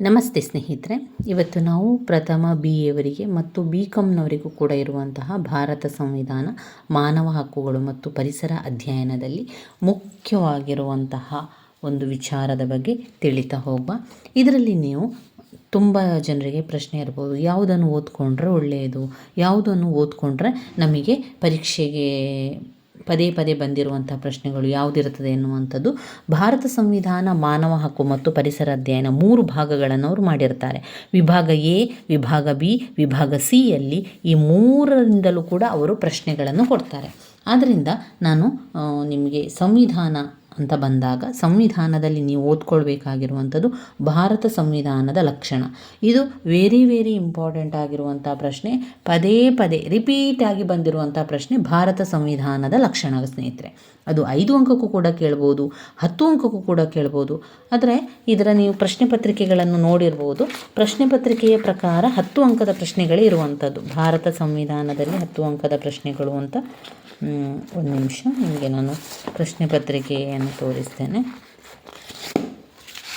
ನಮಸ್ತೆ ಸ್ನೇಹಿತರೆ, ಇವತ್ತು ನಾವು ಪ್ರಥಮ ಬಿ ಎವರಿಗೆ ಮತ್ತು ಬಿ ಕಾಮ್ನವರಿಗೂ ಕೂಡ ಇರುವಂತಹ ಭಾರತ ಸಂವಿಧಾನ, ಮಾನವ ಹಕ್ಕುಗಳು ಮತ್ತು ಪರಿಸರ ಅಧ್ಯಯನದಲ್ಲಿ ಮುಖ್ಯವಾಗಿರುವಂತಹ ಒಂದು ವಿಚಾರದ ಬಗ್ಗೆ ತಿಳಿತಾ ಹೋಗುವ. ಇದರಲ್ಲಿ ನೀವು ತುಂಬ ಜನರಿಗೆ ಪ್ರಶ್ನೆ ಇರ್ಬೋದು, ಯಾವುದನ್ನು ಓದ್ಕೊಂಡ್ರೆ ಒಳ್ಳೆಯದು, ಯಾವುದನ್ನು ಓದ್ಕೊಂಡ್ರೆ ನಮಗೆ ಪರೀಕ್ಷೆಗೆ ಪದೇ ಪದೇ ಬಂದಿರುವಂಥ ಪ್ರಶ್ನೆಗಳು ಯಾವುದಿರುತ್ತದೆ ಎನ್ನುವಂಥದ್ದು ಭಾರತ ಸಂವಿಧಾನ ಮಾನವ ಹಕ್ಕು ಮತ್ತು ಪರಿಸರ ಅಧ್ಯಯನ ಮೂರು ಭಾಗಗಳನ್ನು ಅವರು ಮಾಡಿರ್ತಾರೆ. ವಿಭಾಗ ಎ, ವಿಭಾಗ ಬಿ, ವಿಭಾಗ ಸಿಯಲ್ಲಿ ಈ ಮೂರರಿಂದಲೂ ಕೂಡ ಅವರು ಪ್ರಶ್ನೆಗಳನ್ನು ಕೊಡ್ತಾರೆ. ಆದ್ದರಿಂದ ನಾನು ನಿಮಗೆ ಸಂವಿಧಾನ ಅಂತ ಬಂದಾಗ ಸಂವಿಧಾನದಲ್ಲಿ ನೀವು ಓದ್ಕೊಳ್ಬೇಕಾಗಿರುವಂಥದ್ದು ಭಾರತ ಸಂವಿಧಾನದ ಲಕ್ಷಣ. ಇದು ವೆರಿ ವೆರಿ ಇಂಪಾರ್ಟೆಂಟ್ ಆಗಿರುವಂಥ ಪ್ರಶ್ನೆ, ಪದೇ ಪದೇ ರಿಪೀಟ್ ಆಗಿ ಬಂದಿರುವಂಥ ಪ್ರಶ್ನೆ ಭಾರತ ಸಂವಿಧಾನದ ಲಕ್ಷಣ ಸ್ನೇಹಿತರೆ. ಅದು ಐದು ಅಂಕಕ್ಕೂ ಕೂಡ ಕೇಳ್ಬೋದು, ಹತ್ತು ಅಂಕಕ್ಕೂ ಕೂಡ ಕೇಳ್ಬೋದು. ಆದರೆ ಇದರ ನೀವು ಪ್ರಶ್ನೆ ಪತ್ರಿಕೆಗಳನ್ನು ನೋಡಿರ್ಬೋದು, ಪ್ರಶ್ನೆ ಪತ್ರಿಕೆಯ ಪ್ರಕಾರ ಹತ್ತು ಅಂಕದ ಪ್ರಶ್ನೆಗಳೇ ಇರುವಂಥದ್ದು. ಭಾರತ ಸಂವಿಧಾನದಲ್ಲಿ ಹತ್ತು ಅಂಕದ ಪ್ರಶ್ನೆಗಳು ಅಂತ. ಒಂದು ನಿಮಿಷ, ನಿಮಗೆ ನಾನು ಪ್ರಶ್ನೆ ಪತ್ರಿಕೆಯನ್ನು ತೋರಿಸ್ತೇನೆ.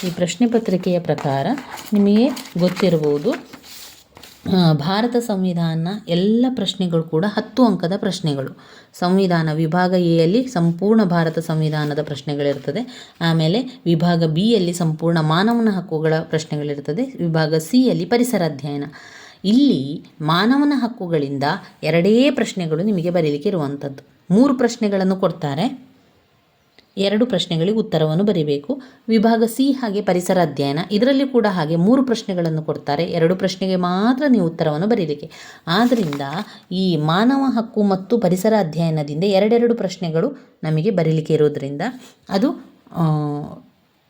ಈ ಪ್ರಶ್ನೆ ಪತ್ರಿಕೆಯ ಪ್ರಕಾರ ನಿಮಗೆ ಗೊತ್ತಿರಬಹುದು ಭಾರತ ಸಂವಿಧಾನ ಎಲ್ಲ ಪ್ರಶ್ನೆಗಳು ಕೂಡ ಹತ್ತು ಅಂಕದ ಪ್ರಶ್ನೆಗಳು. ಸಂವಿಧಾನ ವಿಭಾಗ ಎಯಲ್ಲಿ ಸಂಪೂರ್ಣ ಭಾರತ ಸಂವಿಧಾನದ ಪ್ರಶ್ನೆಗಳಿರ್ತದೆ. ಆಮೇಲೆ ವಿಭಾಗ ಬಿ ಯಲ್ಲಿ ಸಂಪೂರ್ಣ ಮಾನವನ ಹಕ್ಕುಗಳ ಪ್ರಶ್ನೆಗಳಿರ್ತದೆ. ವಿಭಾಗ ಸಿ ಯಲ್ಲಿ ಪರಿಸರ ಅಧ್ಯಯನ. ಇಲ್ಲಿ ಮಾನವನ ಹಕ್ಕುಗಳಿಂದ ಎರಡೇ ಪ್ರಶ್ನೆಗಳು ನಿಮಗೆ ಬರೀಲಿಕ್ಕೆ ಇರುವಂಥದ್ದು ಮೂರು ಪ್ರಶ್ನೆಗಳನ್ನು ಕೊಡ್ತಾರೆ. ಎರಡು ಪ್ರಶ್ನೆಗಳಿಗೆ ಉತ್ತರವನ್ನು ಬರೀಬೇಕು. ವಿಭಾಗ ಸಿ ಹಾಗೆ ಪರಿಸರ ಅಧ್ಯಯನ. ಇದರಲ್ಲಿ ಕೂಡ ಹಾಗೆ ಮೂರು ಪ್ರಶ್ನೆಗಳನ್ನು ಕೊಡ್ತಾರೆ. ಎರಡು ಪ್ರಶ್ನೆಗೆ ಮಾತ್ರ ನೀವು ಉತ್ತರವನ್ನು ಬರೀಲಿಕ್ಕೆ. ಆದ್ದರಿಂದ ಈ ಮಾನವ ಹಕ್ಕು ಮತ್ತು ಪರಿಸರ ಅಧ್ಯಯನದಿಂದ ಎರಡೆರಡು ಪ್ರಶ್ನೆಗಳು ನಮಗೆ ಬರೀಲಿಕ್ಕೆ ಇರೋದರಿಂದ ಅದು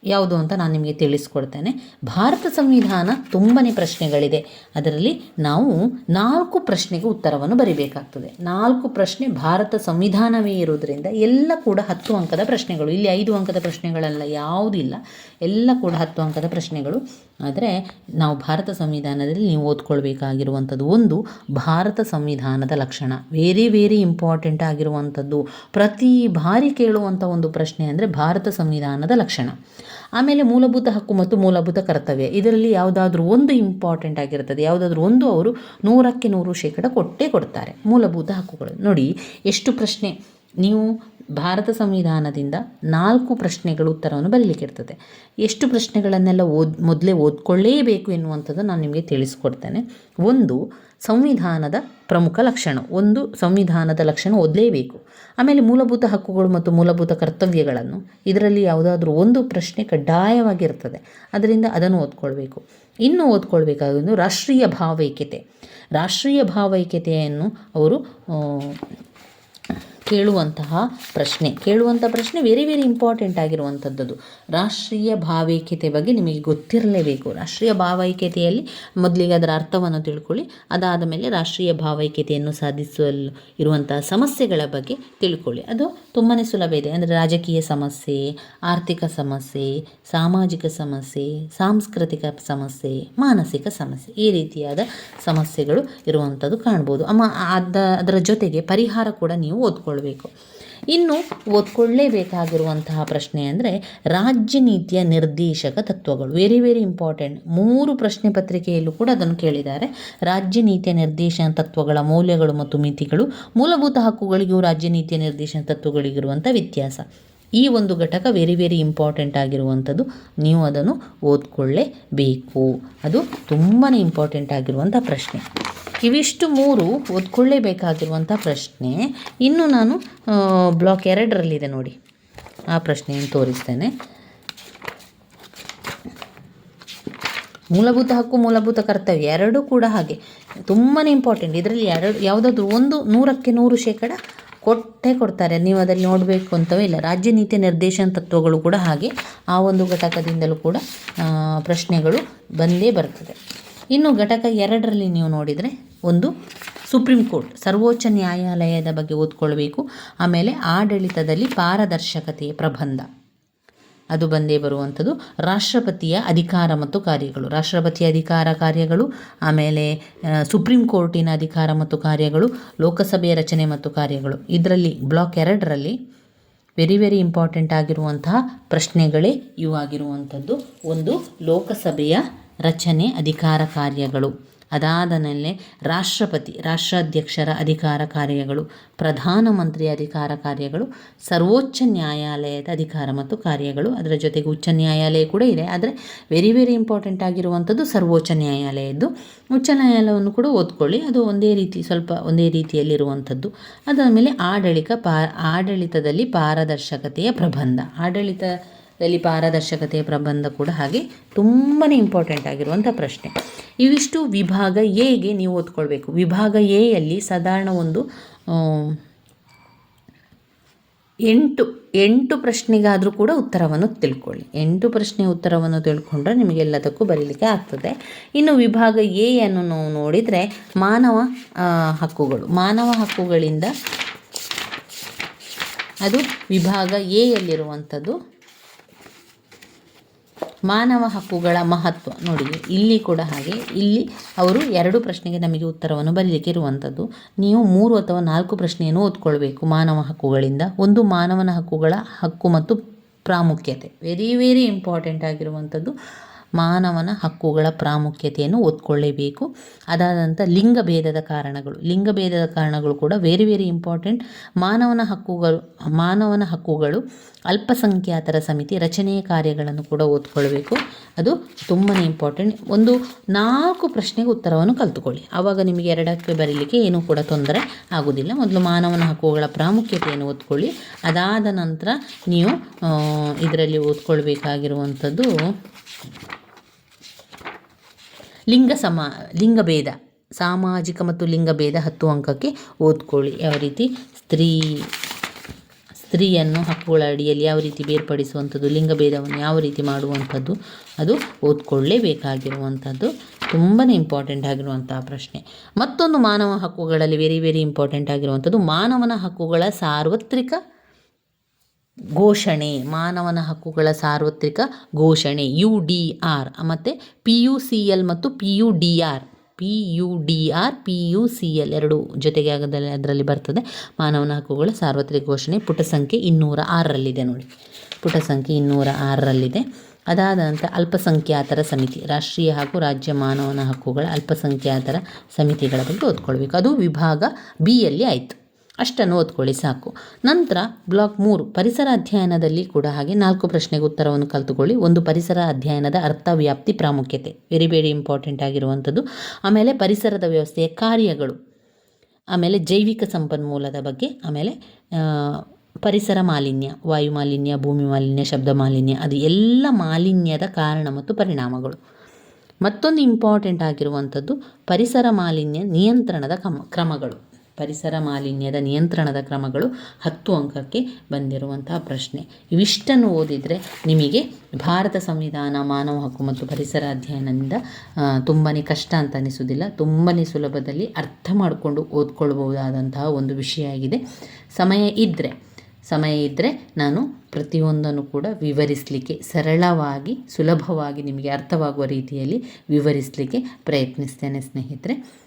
ಯಾವುದು ಅಂತ ನಾನು ನಿಮಗೆ ತಿಳಿಸ್ಕೊಡ್ತೇನೆ. ಭಾರತ ಸಂವಿಧಾನ ತುಂಬನೇ ಪ್ರಶ್ನೆಗಳಿದೆ. ಅದರಲ್ಲಿ ನಾವು ನಾಲ್ಕು ಪ್ರಶ್ನೆಗೆ ಉತ್ತರವನ್ನು ಬರೀಬೇಕಾಗ್ತದೆ. ನಾಲ್ಕು ಪ್ರಶ್ನೆ ಭಾರತ ಸಂವಿಧಾನವೇ ಇರೋದರಿಂದ ಎಲ್ಲ ಕೂಡ ಹತ್ತು ಅಂಕದ ಪ್ರಶ್ನೆಗಳು. ಇಲ್ಲಿ ಐದು ಅಂಕದ ಪ್ರಶ್ನೆಗಳೆಲ್ಲ, ಯಾವುದಿಲ್ಲ. ಎಲ್ಲ ಕೂಡ ಹತ್ತು ಅಂಕದ ಪ್ರಶ್ನೆಗಳು. ಆದರೆ ನಾವು ಭಾರತ ಸಂವಿಧಾನದಲ್ಲಿ ನೀವು ಓದ್ಕೊಳ್ಬೇಕಾಗಿರುವಂಥದ್ದು ಒಂದು ಭಾರತ ಸಂವಿಧಾನದ ಲಕ್ಷಣ. ವೆರಿ ವೆರಿ ಇಂಪಾರ್ಟೆಂಟ್ ಆಗಿರುವಂಥದ್ದು. ಪ್ರತಿ ಬಾರಿ ಕೇಳುವಂಥ ಒಂದು ಪ್ರಶ್ನೆ ಅಂದರೆ ಭಾರತ ಸಂವಿಧಾನದ ಲಕ್ಷಣ. ಆಮೇಲೆ ಮೂಲಭೂತ ಹಕ್ಕು ಮತ್ತು ಮೂಲಭೂತ ಕರ್ತವ್ಯ. ಇದರಲ್ಲಿ ಯಾವುದಾದ್ರೂ ಒಂದು ಇಂಪಾರ್ಟೆಂಟ್ ಆಗಿರ್ತದೆ. ಯಾವುದಾದ್ರೂ ಒಂದು ಅವರು ನೂರಕ್ಕೆ ನೂರು ಶೇಕಡ ಕೊಟ್ಟೇ ಕೊಡ್ತಾರೆ. ಮೂಲಭೂತ ಹಕ್ಕುಗಳು. ನೋಡಿ, ಎಷ್ಟು ಪ್ರಶ್ನೆ. ನೀವು ಭಾರತ ಸಂವಿಧಾನದಿಂದ ನಾಲ್ಕು ಪ್ರಶ್ನೆಗಳು ಉತ್ತರವನ್ನು ಬರೀಲಿಕ್ಕಿರ್ತದೆ ಎಷ್ಟು ಪ್ರಶ್ನೆಗಳನ್ನೆಲ್ಲ ಓದ್, ಮೊದಲೇ ಓದ್ಕೊಳ್ಳೇಬೇಕು ಎನ್ನುವಂಥದ್ದು ನಾನು ನಿಮಗೆ ತಿಳಿಸ್ಕೊಡ್ತೇನೆ. ಒಂದು, ಸಂವಿಧಾನದ ಪ್ರಮುಖ ಲಕ್ಷಣ. ಒಂದು, ಸಂವಿಧಾನದ ಲಕ್ಷಣ ಓದಲೇಬೇಕು. ಆಮೇಲೆ ಮೂಲಭೂತ ಹಕ್ಕುಗಳು ಮತ್ತು ಮೂಲಭೂತ ಕರ್ತವ್ಯಗಳನ್ನು. ಇದರಲ್ಲಿ ಯಾವುದಾದ್ರೂ ಒಂದು ಪ್ರಶ್ನೆ ಕಡ್ಡಾಯವಾಗಿರ್ತದೆ. ಅದರಿಂದ ಅದನ್ನು ಓದ್ಕೊಳ್ಬೇಕು. ಇನ್ನು ಓದ್ಕೊಳ್ಬೇಕಾಗಿದ್ದು ರಾಷ್ಟ್ರೀಯ ಭಾವೈಕ್ಯತೆ. ರಾಷ್ಟ್ರೀಯ ಭಾವೈಕ್ಯತೆಯನ್ನು ಅವರು ಕೇಳುವಂತಹ ಪ್ರಶ್ನೆ. ಕೇಳುವಂಥ ಪ್ರಶ್ನೆ ವೆರಿ ವೆರಿ ಇಂಪಾರ್ಟೆಂಟ್ ಆಗಿರುವಂಥದ್ದು ರಾಷ್ಟ್ರೀಯ ಭಾವೈಕ್ಯತೆ ಬಗ್ಗೆ ನಿಮಗೆ ಗೊತ್ತಿರಲೇಬೇಕು. ರಾಷ್ಟ್ರೀಯ ಭಾವೈಕ್ಯತೆಯಲ್ಲಿ ಮೊದಲಿಗೆ ಅದರ ಅರ್ಥವನ್ನು ತಿಳ್ಕೊಳ್ಳಿ. ಅದಾದ ಮೇಲೆ ರಾಷ್ಟ್ರೀಯ ಭಾವೈಕ್ಯತೆಯನ್ನು ಸಾಧಿಸಲು ಇರುವಂತಹ ಸಮಸ್ಯೆಗಳ ಬಗ್ಗೆ ತಿಳ್ಕೊಳ್ಳಿ. ಅದು ತುಂಬಾ ಸುಲಭ ಇದೆ. ಅಂದರೆ ರಾಜಕೀಯ ಸಮಸ್ಯೆ, ಆರ್ಥಿಕ ಸಮಸ್ಯೆ, ಸಾಮಾಜಿಕ ಸಮಸ್ಯೆ, ಸಾಂಸ್ಕೃತಿಕ ಸಮಸ್ಯೆ, ಮಾನಸಿಕ ಸಮಸ್ಯೆ ಈ ರೀತಿಯಾದ ಸಮಸ್ಯೆಗಳು ಇರುವಂಥದ್ದು ಕಾಣ್ಬೋದು. ಅಮ್ಮ, ಅದ, ಅದರ ಜೊತೆಗೆ ಪರಿಹಾರ ಕೂಡ ನೀವು ಓದ್ಕೊಳ್ಬೇಕು ಇನ್ನು ಓದ್ಕೊಳ್ಳೇಬೇಕಾಗಿರುವಂತಹ ಪ್ರಶ್ನೆ ಅಂದರೆ ರಾಜ್ಯ ನೀತಿಯ ನಿರ್ದೇಶಕ ತತ್ವಗಳು. ವೆರಿ ವೆರಿ ಇಂಪಾರ್ಟೆಂಟ್ ಮೂರು ಪ್ರಶ್ನೆ ಪತ್ರಿಕೆಯಲ್ಲೂ ಕೂಡ ಅದನ್ನು ಕೇಳಿದ್ದಾರೆ. ರಾಜ್ಯ ನೀತಿಯ ನಿರ್ದೇಶನ ತತ್ವಗಳ ಮೌಲ್ಯಗಳು ಮತ್ತು ಮಿತಿಗಳು ಮೂಲಭೂತ ಹಕ್ಕುಗಳಿಗೂ ರಾಜ್ಯ ನೀತಿಯ ನಿರ್ದೇಶನ ತತ್ವಗಳಿಗಿರುವಂಥ ವ್ಯತ್ಯಾಸ. ಈ ಒಂದು ಘಟಕ ವೆರಿ ವೆರಿ ಇಂಪಾರ್ಟೆಂಟ್ ಆಗಿರುವಂಥದ್ದು. ನೀವು ಅದನ್ನು ಓದ್ಕೊಳ್ಳೇಬೇಕು. ಅದು ತುಂಬಾ ಇಂಪಾರ್ಟೆಂಟ್ ಆಗಿರುವಂಥ ಪ್ರಶ್ನೆ. ಇವಿಷ್ಟು ಮೂರು ಓದ್ಕೊಳ್ಳೇಬೇಕಾಗಿರುವಂಥ ಪ್ರಶ್ನೆ. ಇನ್ನು ನಾನು ಬ್ಲಾಕ್ ಎರಡರಲ್ಲಿದೆ ನೋಡಿ. ಆ ಪ್ರಶ್ನೆಯನ್ನು ತೋರಿಸ್ತೇನೆ. ಮೂಲಭೂತ ಹಕ್ಕು, ಮೂಲಭೂತ ಕರ್ತವ್ಯ ಎರಡೂ ಕೂಡ ಹಾಗೆ. ತುಂಬಾ ಇಂಪಾರ್ಟೆಂಟ್ ಇದರಲ್ಲಿ ಎರಡು, ಯಾವುದಾದ್ರೂ ಒಂದು ನೂರಕ್ಕೆ ನೂರು ಶೇಕಡ ಕೊಟ್ಟೇ ಕೊಡ್ತಾರೆ. ನೀವು ಅದರಲ್ಲಿ ನೋಡಬೇಕು ಅಂತವೇ ಇಲ್ಲ. ರಾಜ್ಯ ನೀತಿ ನಿರ್ದೇಶನ ತತ್ವಗಳು ಕೂಡ ಹಾಗೆ ಆ ಒಂದು ಘಟಕದಿಂದಲೂ ಕೂಡ ಪ್ರಶ್ನೆಗಳು ಬಂದೇ ಬರ್ತದೆ. ಇನ್ನು ಘಟಕ ಎರಡರಲ್ಲಿ ನೀವು ನೋಡಿದರೆ ಒಂದು ಸುಪ್ರೀಂ ಕೋರ್ಟ್, ಸರ್ವೋಚ್ಚ ನ್ಯಾಯಾಲಯದ ಬಗ್ಗೆ ಓದ್ಕೊಳ್ಬೇಕು. ಆಮೇಲೆ ಆಡಳಿತದಲ್ಲಿ ಪಾರದರ್ಶಕತೆಯ ಪ್ರಬಂಧ. ಅದು ಬಂದೇ ಬರುವಂಥದ್ದು ರಾಷ್ಟ್ರಪತಿಯ ಅಧಿಕಾರ ಮತ್ತು ಕಾರ್ಯಗಳು. ರಾಷ್ಟ್ರಪತಿಯ ಅಧಿಕಾರ ಕಾರ್ಯಗಳು, ಆಮೇಲೆ ಸುಪ್ರೀಂ ಕೋರ್ಟಿನ ಅಧಿಕಾರ ಮತ್ತು ಕಾರ್ಯಗಳು, ಲೋಕಸಭೆಯ ರಚನೆ ಮತ್ತು ಕಾರ್ಯಗಳು. ಇದರಲ್ಲಿ, ಬ್ಲಾಕ್ ಎರಡರಲ್ಲಿ ವೆರಿ ವೆರಿ ಇಂಪಾರ್ಟೆಂಟ್ ಆಗಿರುವಂತಹ ಪ್ರಶ್ನೆಗಳೇ ಇವಾಗಿರುವಂಥದ್ದು ಒಂದು, ಲೋಕಸಭೆಯ ರಚನೆ, ಅಧಿಕಾರ ಕಾರ್ಯಗಳು. ಅದಾದ ಮೇಲೆ ರಾಷ್ಟ್ರಪತಿ, ರಾಷ್ಟ್ರಾಧ್ಯಕ್ಷರ ಅಧಿಕಾರ ಕಾರ್ಯಗಳು ಪ್ರಧಾನಮಂತ್ರಿ ಅಧಿಕಾರ ಕಾರ್ಯಗಳು, ಸರ್ವೋಚ್ಚ ನ್ಯಾಯಾಲಯದ ಅಧಿಕಾರ ಮತ್ತು ಕಾರ್ಯಗಳು, ಅದರ ಜೊತೆಗೆ ಉಚ್ಚ ನ್ಯಾಯಾಲಯ ಕೂಡ ಇದೆ. ಆದರೆ ವೆರಿ ವೆರಿ ಇಂಪಾರ್ಟೆಂಟ್ ಆಗಿರುವಂಥದ್ದು ಸರ್ವೋಚ್ಚ ನ್ಯಾಯಾಲಯದ್ದು. ಉಚ್ಚ ನ್ಯಾಯಾಲಯವನ್ನು ಕೂಡ ಓದ್ಕೊಳ್ಳಿ. ಅದು ಒಂದೇ ರೀತಿ, ಸ್ವಲ್ಪ ಒಂದೇ ರೀತಿಯಲ್ಲಿರುವಂಥದ್ದು. ಅದಾದಮೇಲೆ ಆಡಳಿತ ಪಾ, ಆಡಳಿತದಲ್ಲಿ ಪಾರದರ್ಶಕತೆಯ ಪ್ರಬಂಧ. ಆಡಳಿತ ದಲ್ಲಿ ಪಾರದರ್ಶಕತೆಯ ಪ್ರಬಂಧ ಕೂಡ ಹಾಗೆ ತುಂಬಾ ಇಂಪಾರ್ಟೆಂಟ್ ಆಗಿರುವಂಥ ಪ್ರಶ್ನೆ. ಇವಿಷ್ಟು ವಿಭಾಗ ಎಗೆ ನೀವು ಓದ್ಕೊಳ್ಬೇಕು. ವಿಭಾಗ ಎಯಲ್ಲಿ ಸಾಧಾರಣ ಒಂದು ಎಂಟು ಎಂಟು ಪ್ರಶ್ನೆಗಾದರೂ ಕೂಡ ಉತ್ತರವನ್ನು ತಿಳ್ಕೊಳ್ಳಿ. ಎಂಟು ಪ್ರಶ್ನೆ ಉತ್ತರವನ್ನು ತಿಳ್ಕೊಂಡ್ರೆ ನಿಮಗೆಲ್ಲದಕ್ಕೂ ಬರೀಲಿಕ್ಕೆ ಆಗ್ತದೆ. ಇನ್ನು ವಿಭಾಗ ಎ ಅನ್ನು ನಾವು ನೋಡಿದರೆ ಮಾನವ ಹಕ್ಕುಗಳು. ಮಾನವ ಹಕ್ಕುಗಳಿಂದ ಅದು ವಿಭಾಗ ಎ ಯಲ್ಲಿರುವಂಥದ್ದು ಮಾನವ ಹಕ್ಕುಗಳ ಮಹತ್ವ ನೋಡಿ, ಇಲ್ಲಿ ಕೂಡ ಹಾಗೆ. ಇಲ್ಲಿ ಅವರು ಎರಡು ಪ್ರಶ್ನೆಗೆ ನಮಗೆ ಉತ್ತರವನ್ನು ಬರೀಲಿಕ್ಕೆ ಇರುವಂಥದ್ದು ನೀವು ಮೂರು ಅಥವಾ ನಾಲ್ಕು ಪ್ರಶ್ನೆಯನ್ನು ಓದ್ಕೊಳ್ಬೇಕು ಮಾನವ ಹಕ್ಕುಗಳಿಂದ. ಒಂದು ಮಾನವನ ಹಕ್ಕುಗಳ ಹಕ್ಕು ಮತ್ತು ಪ್ರಾಮುಖ್ಯತೆ. ವೆರಿ ವೆರಿ ಇಂಪಾರ್ಟೆಂಟ್ ಆಗಿರುವಂಥದ್ದು ಮಾನವನ ಹಕ್ಕುಗಳ ಪ್ರಾಮುಖ್ಯತೆಯನ್ನು ಓದ್ಕೊಳ್ಳೇಬೇಕು ಅದಾದಂಥ ಲಿಂಗಭೇದದ ಕಾರಣಗಳು. ಲಿಂಗಭೇದದ ಕಾರಣಗಳು ಕೂಡ ವೆರಿ ವೆರಿ ಇಂಪಾರ್ಟೆಂಟ್ ಮಾನವನ ಹಕ್ಕುಗಳು ಮಾನವನ ಹಕ್ಕುಗಳು ಅಲ್ಪಸಂಖ್ಯಾತರ ಸಮಿತಿ ರಚನೆಯ ಕಾರ್ಯಗಳನ್ನು ಕೂಡ ಓದ್ಕೊಳ್ಬೇಕು ಅದು ತುಂಬಾ ಇಂಪಾರ್ಟೆಂಟ್ ಒಂದು ನಾಲ್ಕು ಪ್ರಶ್ನೆಗೆ ಉತ್ತರವನ್ನು ಕಲ್ತುಕೊಳ್ಳಿ. ಆವಾಗ ನಿಮಗೆ ಎರಡಕ್ಕೆ ಬರೀಲಿಕ್ಕೆ ಏನೂ ಕೂಡ ತೊಂದರೆ ಆಗೋದಿಲ್ಲ. ಮೊದಲು ಮಾನವನ ಹಕ್ಕುಗಳ ಪ್ರಾಮುಖ್ಯತೆಯನ್ನು ಓದ್ಕೊಳ್ಳಿ ಅದಾದ ನಂತರ ನೀವು ಇದರಲ್ಲಿ ಓದ್ಕೊಳ್ಬೇಕಾಗಿರುವಂಥದ್ದು ಲಿಂಗ ಸಮ ಲಿಂಗಭೇದ ಸಾಮಾಜಿಕ ಮತ್ತು ಲಿಂಗಭೇದ ಹತ್ತು ಅಂಕಕ್ಕೆ ಓದ್ಕೊಳ್ಳಿ. ಯಾವ ರೀತಿ? ಸ್ತ್ರೀ, ಸ್ತ್ರೀಯನ್ನು ಹಕ್ಕುಗಳ ಅಡಿಯಲ್ಲಿ ಯಾವ ರೀತಿ ಬೇರ್ಪಡಿಸುವಂಥದ್ದು ಲಿಂಗಭೇದವನ್ನು ಯಾವ ರೀತಿ ಮಾಡುವಂಥದ್ದು, ಅದು ಓದ್ಕೊಳ್ಳೇಬೇಕಾಗಿರುವಂಥದ್ದು. ತುಂಬಾ ಇಂಪಾರ್ಟೆಂಟ್ ಆಗಿರುವಂತಹ ಪ್ರಶ್ನೆ. ಮತ್ತೊಂದು ಮಾನವ ಹಕ್ಕುಗಳಲ್ಲಿ ವೆರಿ ವೆರಿ ಇಂಪಾರ್ಟೆಂಟ್ ಆಗಿರುವಂಥದ್ದು ಮಾನವನ ಹಕ್ಕುಗಳ ಸಾರ್ವತ್ರಿಕ ಘೋಷಣೆ, ಮಾನವನ ಹಕ್ಕುಗಳ ಸಾರ್ವತ್ರಿಕ ಘೋಷಣೆ ಯು ಡಿ ಆರ್ ಮತ್ತು ಪಿ ಯು ಸಿ ಎಲ್ ಮತ್ತು P U D R P U D R P U C L ಎರಡು ಜೊತೆಗೆ ಆಗದಲ್ಲಿ ಅದರಲ್ಲಿ ಬರ್ತದೆ. ಮಾನವನ ಹಕ್ಕುಗಳ ಸಾರ್ವತ್ರಿಕ ಘೋಷಣೆ ಪುಟ ಸಂಖ್ಯೆ ಇನ್ನೂರ ಆರರಲ್ಲಿದೆ ನೋಡಿ. ಪುಟ ಸಂಖ್ಯೆ ಇನ್ನೂರ ಆರರಲ್ಲಿದೆ. ಅದಾದ ನಂತರ ಅಲ್ಪಸಂಖ್ಯಾತರ ಸಮಿತಿ, ರಾಷ್ಟ್ರೀಯ ಹಾಗೂ ರಾಜ್ಯ ಮಾನವನ ಹಕ್ಕುಗಳ ಅಲ್ಪಸಂಖ್ಯಾತರ ಸಮಿತಿಗಳ ಬಗ್ಗೆ ಓದ್ಕೊಳ್ಬೇಕು. ಅದು ವಿಭಾಗ ಬಿಯಲ್ಲಿ ಆಯಿತು. ಅಷ್ಟನ್ನು ಓದ್ಕೊಳ್ಳಿ, ಸಾಕು. ನಂತರ ಬ್ಲಾಕ್ ಮೂರು, ಪರಿಸರ ಅಧ್ಯಯನದಲ್ಲಿ ಕೂಡ ಹಾಗೆ ನಾಲ್ಕು ಪ್ರಶ್ನೆಗೆ ಉತ್ತರವನ್ನು ಕಲ್ತುಕೊಳ್ಳಿ. ಒಂದು ಪರಿಸರ ಅಧ್ಯಯನದ ಅರ್ಥ, ವ್ಯಾಪ್ತಿ, ಪ್ರಾಮುಖ್ಯತೆ. ವೆರಿ ವೆರಿ ಇಂಪಾರ್ಟೆಂಟ್ ಆಗಿರುವಂಥದ್ದು. ಆಮೇಲೆ ಪರಿಸರದ ವ್ಯವಸ್ಥೆಯ ಕಾರ್ಯಗಳು. ಆಮೇಲೆ ಜೈವಿಕ ಸಂಪನ್ಮೂಲದ ಬಗ್ಗೆ, ಆಮೇಲೆ ಪರಿಸರ ಮಾಲಿನ್ಯ, ವಾಯು ಮಾಲಿನ್ಯ, ಭೂಮಿ ಮಾಲಿನ್ಯ, ಶಬ್ದ ಮಾಲಿನ್ಯ, ಅದು ಎಲ್ಲ ಮಾಲಿನ್ಯದ ಕಾರಣ ಮತ್ತು ಪರಿಣಾಮಗಳು. ಮತ್ತೊಂದು ಇಂಪಾರ್ಟೆಂಟ್ ಆಗಿರುವಂಥದ್ದು ಪರಿಸರ ಮಾಲಿನ್ಯ ನಿಯಂತ್ರಣದ ಕ್ರಮ, ಕ್ರಮಗಳು. ಪರಿಸರ ಮಾಲಿನ್ಯದ ನಿಯಂತ್ರಣದ ಕ್ರಮಗಳು ಹತ್ತು ಅಂಕಕ್ಕೆ ಬಂದಿರುವಂತಹ ಪ್ರಶ್ನೆ. ಇವಿಷ್ಟನ್ನು ಓದಿದರೆ ನಿಮಗೆ ಭಾರತ ಸಂವಿಧಾನ, ಮಾನವ ಹಕ್ಕು ಮತ್ತು ಪರಿಸರ ಅಧ್ಯಯನದಿಂದ ತುಂಬಾ ಕಷ್ಟ ಅಂತ ಅನಿಸೋದಿಲ್ಲ ತುಂಬಾ ಸುಲಭದಲ್ಲಿ ಅರ್ಥ ಮಾಡಿಕೊಂಡು ಓದ್ಕೊಳ್ಬಹುದಾದಂತಹ ಒಂದು ವಿಷಯ ಆಗಿದೆ. ಸಮಯ ಇದ್ದರೆ ಸಮಯ ಇದ್ದರೆ ನಾನು ಪ್ರತಿಯೊಂದನ್ನು ಕೂಡ ವಿವರಿಸಲಿಕ್ಕೆ, ಸರಳವಾಗಿ, ಸುಲಭವಾಗಿ ನಿಮಗೆ ಅರ್ಥವಾಗುವ ರೀತಿಯಲ್ಲಿ ವಿವರಿಸಲಿಕ್ಕೆ ಪ್ರಯತ್ನಿಸ್ತೇನೆ ಸ್ನೇಹಿತರೆ.